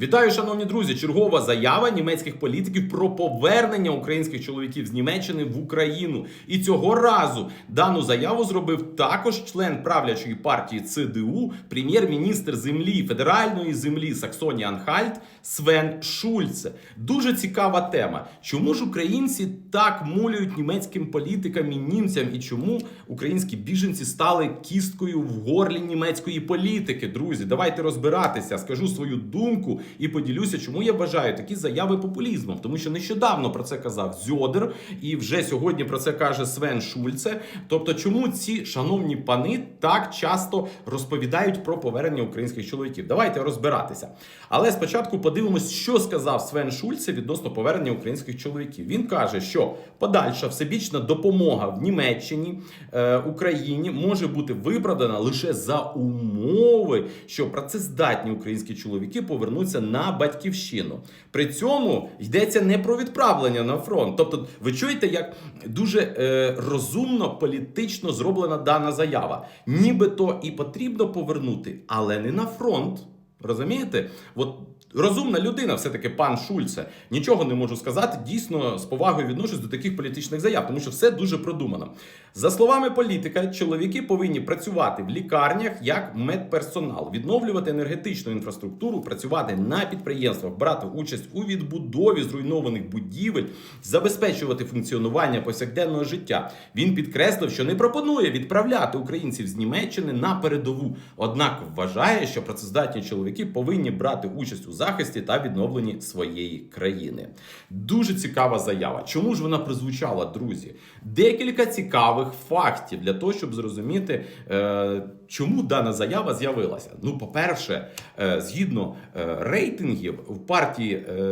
Вітаю, шановні друзі! Чергова заява німецьких політиків про повернення українських чоловіків з Німеччини в Україну. І цього разу дану заяву зробив також член правлячої партії ЦДУ, прем'єр-міністр землі федеральної землі Саксонії Анхальт Свен Шульце. Дуже цікава тема. Чому ж українці так мулюють німецьким політикам і німцям, і чому українські біженці стали кісткою в горлі німецької політики? Друзі, давайте розбиратися. Скажу свою думку і поділюся, чому я вважаю такі заяви популізмом. Тому що нещодавно про це казав Зьодер, і вже сьогодні про це каже Свен Шульце. Тобто, чому ці шановні пани так часто розповідають про повернення українських чоловіків? Давайте розбиратися. Але спочатку подивимось, що сказав Свен Шульце відносно повернення українських чоловіків. Він каже, що подальша всебічна допомога в Німеччині е, Україні може бути виправдана лише за умови, що працездатні українські чоловіки повернуться на батьківщину. При цьому йдеться не про відправлення на фронт. Тобто, ви чуєте, як дуже е, розумно політично зроблена дана заява. Нібито і потрібно повернути, але не на фронт. Розумієте? От розумна людина, все-таки пан Шульце. Нічого не можу сказати. Дійсно, з повагою відношусь до таких політичних заяв, тому що все дуже продумано. За словами політика, чоловіки повинні працювати в лікарнях як медперсонал, відновлювати енергетичну інфраструктуру, працювати на підприємствах, брати участь у відбудові зруйнованих будівель, забезпечувати функціонування повсякденного життя. Він підкреслив, що не пропонує відправляти українців з Німеччини на передову. Однак вважає, що працездатні чоловіки повинні брати участь у захисті та відновленні своєї країни. Дуже цікава заява. Чому ж вона прозвучала, друзі? Декілька цікавих фактів для того, щоб зрозуміти, е, чому дана заява з'явилася. Ну, по-перше, е, згідно е, рейтингів в партії е,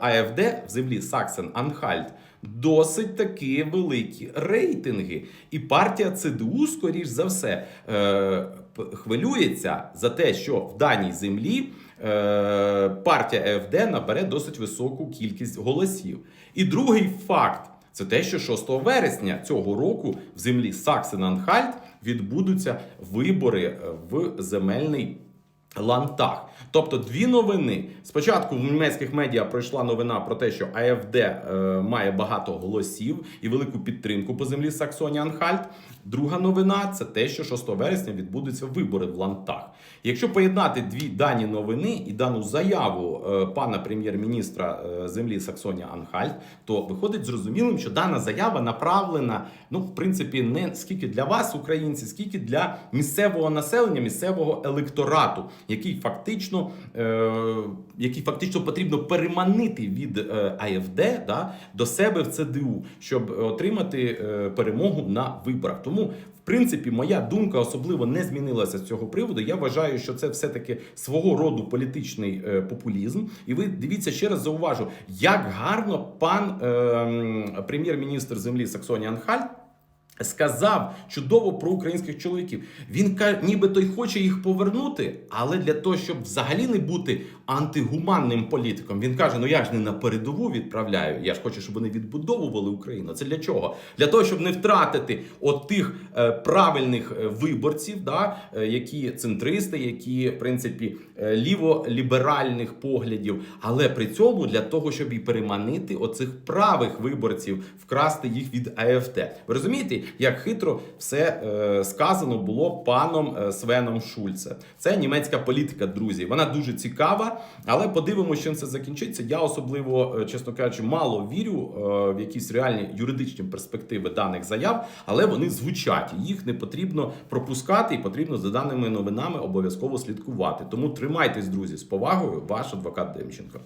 АФД в землі Саксен Анхальт. Досить таки великі рейтинги, і партія ЦДУ, скоріш за все, хвилюється за те, що в даній землі партія АФД набере досить високу кількість голосів. І другий факт це те, що 6 вересня цього року в землі Саксен-Анхальт відбудуться вибори е, в земельний Лантах. Тобто дві новини. Спочатку в німецьких медіа пройшла новина про те, що АФД е, має багато голосів і велику підтримку по землі Саксонія Анхальт. Друга новина це те, що 6 вересня відбудуться вибори в Лантах. Якщо поєднати дві дані новини і дану заяву е, пана прем'єр-міністра е, землі Саксонія Анхальт, то виходить зрозумілим, що дана заява направлена, ну, в принципі, не скільки для вас, українці, скільки для місцевого населення, місцевого електорату, який фактично, е, який фактично потрібно переманити від е, АФД да, до себе в ЦДУ, щоб отримати е, перемогу на виборах. Тому, в принципі, моя думка особливо не змінилася з цього приводу. Я вважаю, що це все-таки свого роду політичний е, популізм. І ви дивіться ще раз зауважу, як гарно пан е, прем'єр-міністр землі Саксонія Анхальт сказав чудово про українських чоловіків. Він нібито й хоче їх повернути, але для того, щоб взагалі не бути антигуманним політиком, він каже: Ну я ж не на передову відправляю. Я ж хочу, щоб вони відбудовували Україну. Це для чого? Для того, щоб не втратити от тих е, правильних е, виборців, да, е, які центристи, які в принципі е, ліволіберальних поглядів, але при цьому для того, щоб і переманити оцих правих виборців, вкрасти їх від АФТ. Ви розумієте, як хитро все е, сказано було паном е, Свеном Шульце. Це німецька політика, друзі. Вона дуже цікава, але подивимося, чим це закінчиться. Я особливо, е, чесно кажучи, мало вірю е, в якісь реальні юридичні перспективи даних заяв, але вони звучать. Їх не потрібно пропускати, і потрібно за даними новинами обов'язково слідкувати. Тому тримайтесь, друзі, з повагою, ваш адвокат Демченко.